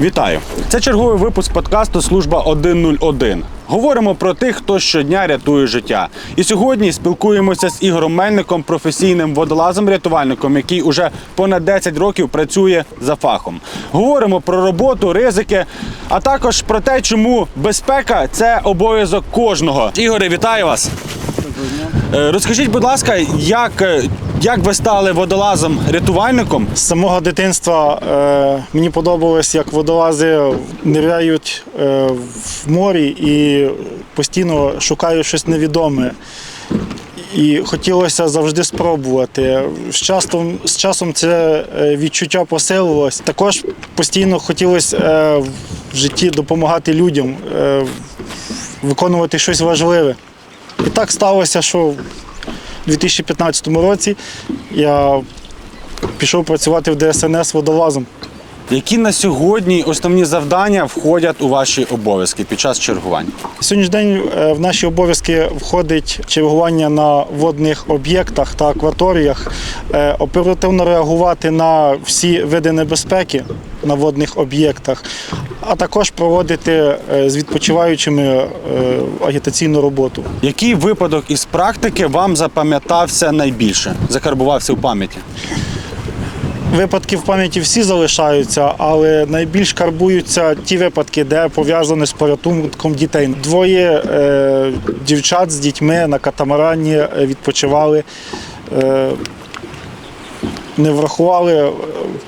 Вітаю! Це черговий випуск подкасту Служба 101. Говоримо про тих, хто щодня рятує життя. І сьогодні спілкуємося з Ігорем Мельником, професійним водолазом-рятувальником, який уже понад 10 років працює за фахом. Говоримо про роботу, ризики, а також про те, чому безпека це обов'язок кожного. Ігоре, вітаю вас! Е, Розкажіть, будь ласка, як, е, як ви стали водолазом-рятувальником? З самого дитинства е, мені подобалось, як водолази ниряють е, в морі і постійно шукають щось невідоме. І хотілося завжди спробувати. З часом, з часом це е, відчуття посилилось. Також постійно хотілося е, в житті допомагати людям, е, виконувати щось важливе. І так сталося, що в 2015 році я пішов працювати в ДСНС водолазом. Які на сьогодні основні завдання входять у ваші обов'язки під час чергувань? Сьогоднішній день е, в наші обов'язки входить чергування на водних об'єктах та акваторіях, е, оперативно реагувати на всі види небезпеки на водних об'єктах, а також проводити е, з відпочиваючими е, агітаційну роботу. Який випадок із практики вам запам'ятався найбільше, закарбувався у пам'яті? Випадки в пам'яті всі залишаються, але найбільш карбуються ті випадки, де пов'язані з порятунком дітей. Двоє е, дівчат з дітьми на катамарані е, відпочивали, е, не врахували е,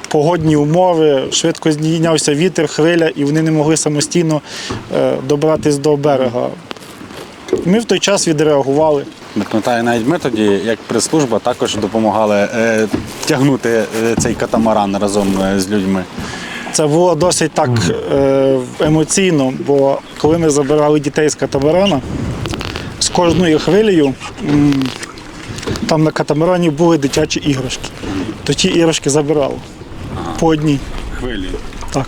погодні умови, швидко здійнявся вітер, хвиля, і вони не могли самостійно е, добратися до берега. Ми в той час відреагували. Пам'ятаю, навіть ми тоді, як прес-служба, також допомагали е, тягнути цей катамаран разом з людьми. Це було досить так е, емоційно, бо коли ми забирали дітей з катамарана, з кожною хвилею там на катамарані були дитячі іграшки. То ті іграшки забирали по одній. Хвилі. Так.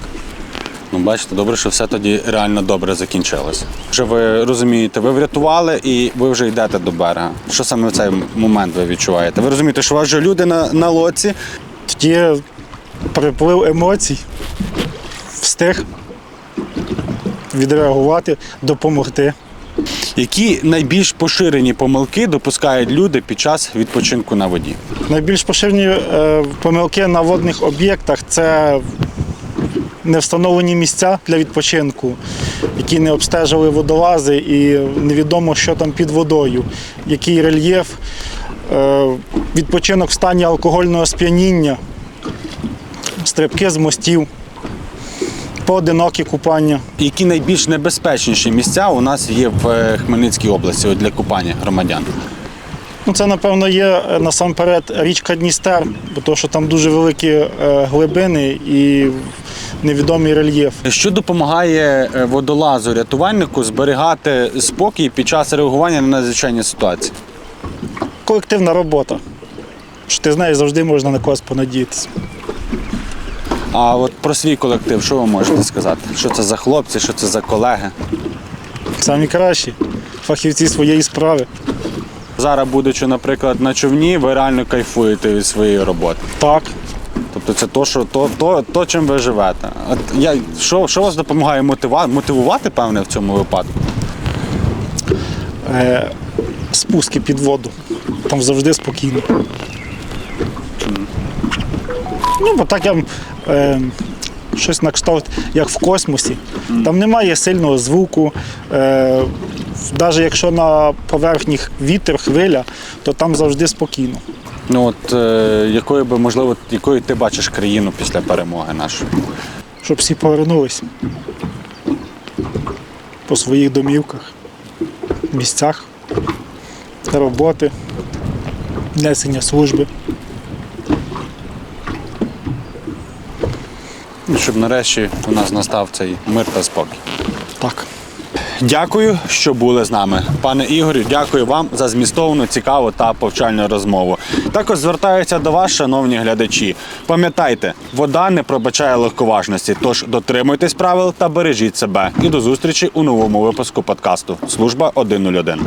Ну, бачите, добре, що все тоді реально добре закінчилося. Що ви розумієте, ви врятували і ви вже йдете до берега. Що саме в цей момент ви відчуваєте? Ви розумієте, що у вас вже люди на, на лоці, Тоді приплив емоцій, встиг відреагувати, допомогти. Які найбільш поширені помилки допускають люди під час відпочинку на воді. Найбільш поширені е, помилки на водних об'єктах це невстановлені місця для відпочинку, які не обстежили водолази, і невідомо, що там під водою, який рельєф, е, відпочинок в стані алкогольного сп'яніння, стрибки з мостів, поодинокі купання. Які найбільш небезпечніші місця у нас є в е, Хмельницькій області для купання громадян? Ну, це, напевно, є е, насамперед річка Дністер, бо то, що там дуже великі е, глибини і невідомий рельєф. Що допомагає водолазу рятувальнику зберігати спокій під час реагування на надзвичайні ситуації? Колективна робота. Що ти знаєш, завжди можна на когось понадіятися. А от про свій колектив, що ви можете сказати? Що це за хлопці, що це за колеги? Самі кращі фахівці своєї справи. Зараз, будучи, наприклад, на човні, ви реально кайфуєте від своєї роботи. Так. Тобто це то, що то, то, то чим ви живете. От я, що, що вас допомагає мотива, мотивувати, певне, в цьому випадку? Е, спуски під воду. Там завжди спокійно. Ну, бо так я е, щось на кшталт, як в космосі. Там немає сильного звуку. Е, навіть якщо на поверхні вітер, хвиля, то там завжди спокійно. Ну от е, якою би, можливо, якою ти бачиш країну після перемоги нашої? Щоб всі повернулись по своїх домівках, місцях, роботи, несення служби. Щоб нарешті у нас настав цей мир та спокій. Так. Дякую, що були з нами. Пане Ігорю, дякую вам за змістовну, цікаву та повчальну розмову. Також звертаюся до вас, шановні глядачі. Пам'ятайте, вода не пробачає легковажності, тож дотримуйтесь правил та бережіть себе. І до зустрічі у новому випуску подкасту Служба 101.